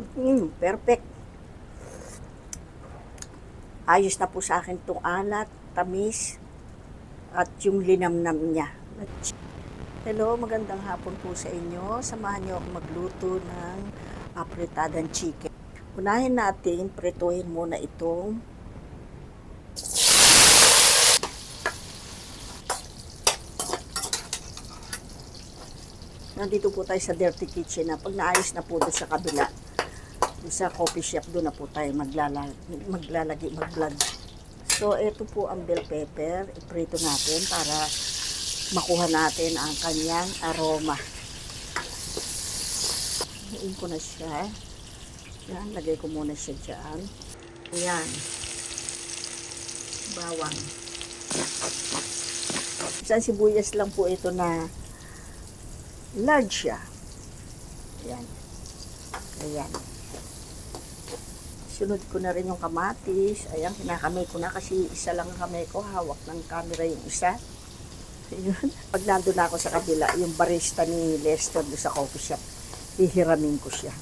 Mm, perfect. Ayos na po sa akin itong alat, tamis, at yung linamnam niya. Hello, magandang hapon po sa inyo. Samahan niyo ako magluto ng apretadang chicken. Unahin natin, prituhin muna itong Nandito po tayo sa dirty kitchen na pag naayos na po doon sa kabila, sa coffee shop, doon na po tayo maglalag, maglalagi, mag-vlog. So, ito po ang bell pepper. Iprito natin para makuha natin ang kanyang aroma. Hain ko na siya. Yan, lagay ko muna siya dyan. Yan. Bawang. Isang sibuyas lang po ito na large siya. Ayan. Ayan. Sunod ko na rin yung kamatis. Ayan, kinakamay ko na kasi isa lang ang kamay ko. Hawak ng camera yung isa. Ayun. Pag nandun na ako sa kabila, yung barista ni Lester doon sa coffee shop, hihiramin ko siya.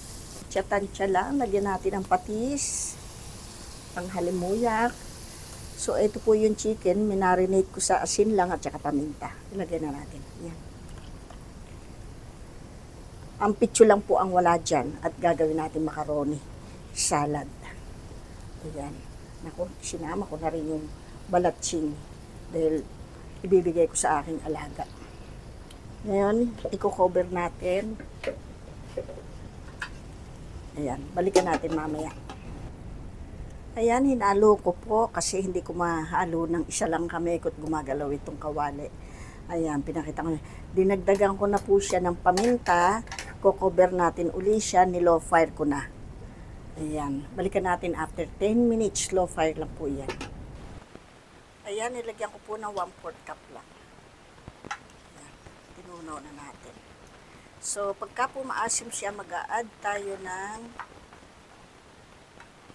Tiyatansya lang, lagyan natin ng patis, panghalimuyak. So, ito po yung chicken, minarinate ko sa asin lang at saka paminta. Ilagay na natin. Yan. Ang pitso lang po ang wala dyan at gagawin natin macaroni salad. Ayan. Naku, sinama ko na rin yung balatsing dahil ibibigay ko sa aking alaga. Ngayon, i-cover natin. Ayan, balikan natin mamaya. Ayan, hinalo ko po kasi hindi ko mahalo ng isa lang kami kot gumagalaw itong kawali. Ayan, pinakita ko. Dinagdagan ko na po siya ng paminta. Kukover natin uli siya. Nilo fire ko na. Ayan. Balikan natin after 10 minutes. Slow fire lang po yan. Ayan, nilagyan ko po ng 1 4 cup lang. Ayan. Tinunaw na natin. So, pagka po maasim siya, mag-a-add tayo ng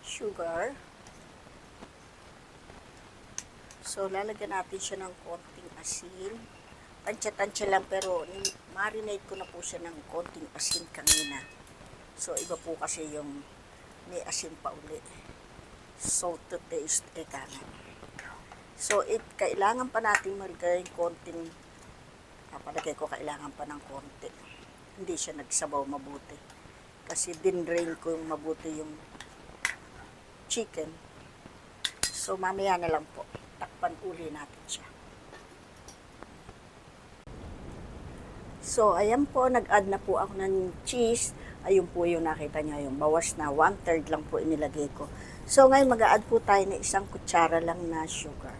sugar. So, lalagyan natin siya ng konting asin. Tansya-tansya lang pero marinate ko na po siya ng konting asin kanina. So, iba po kasi yung may asin pa uli. So, to taste, eka nga. So, it, kailangan pa natin maglagay ng konting, ah, palagay ko kailangan pa ng konti. Hindi siya nagsabaw mabuti. Kasi din-drain ko yung mabuti yung chicken. So, mamaya na lang po. Takpan uli natin siya. So, ayan po, nag-add na po ako ng cheese. Ayun po yung nakita niyo, yung bawas na one-third lang po inilagay ko. So, ngayon mag-add po tayo ng isang kutsara lang na sugar.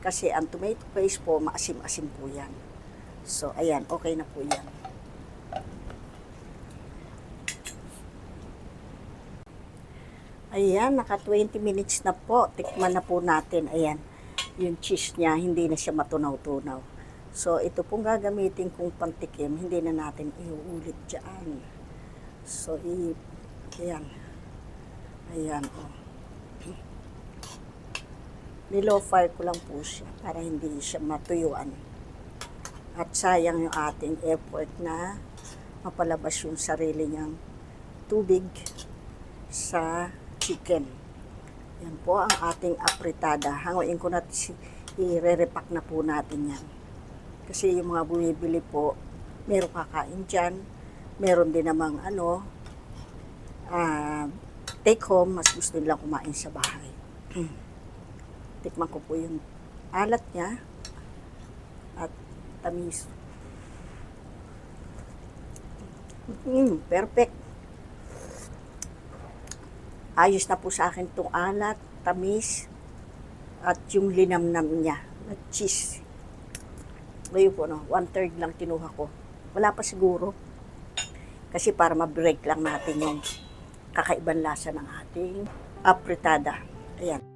Kasi ang tomato paste po, maasim-asim po yan. So, ayan, okay na po yan. Ayan, naka 20 minutes na po. Tikman na po natin. Ayan, yung cheese niya, hindi na siya matunaw-tunaw. So, ito pong gagamitin kong pantikim, hindi na natin iuulit dyan. So, i... Ayan. Ayan, oh. Nilow fire ko lang po siya para hindi siya matuyuan. At sayang yung ating effort na mapalabas yung sarili niyang tubig sa chicken. Yan po ang ating apritada. Hanguin ko na, i-re-repack na po natin yan. Kasi yung mga bumibili po, meron kakain dyan, meron din namang ano, ah, take home, mas gusto nilang kumain sa bahay. Tikman ko po yung alat niya at tamis. Mm, perfect. Ayos na po sa akin itong alat, tamis, at yung linamnam niya, at cheese. Ngayon po, no, one-third lang kinuha ko. Wala pa siguro. Kasi para ma-break lang natin yung kakaibang lasa ng ating apritada. Ayan.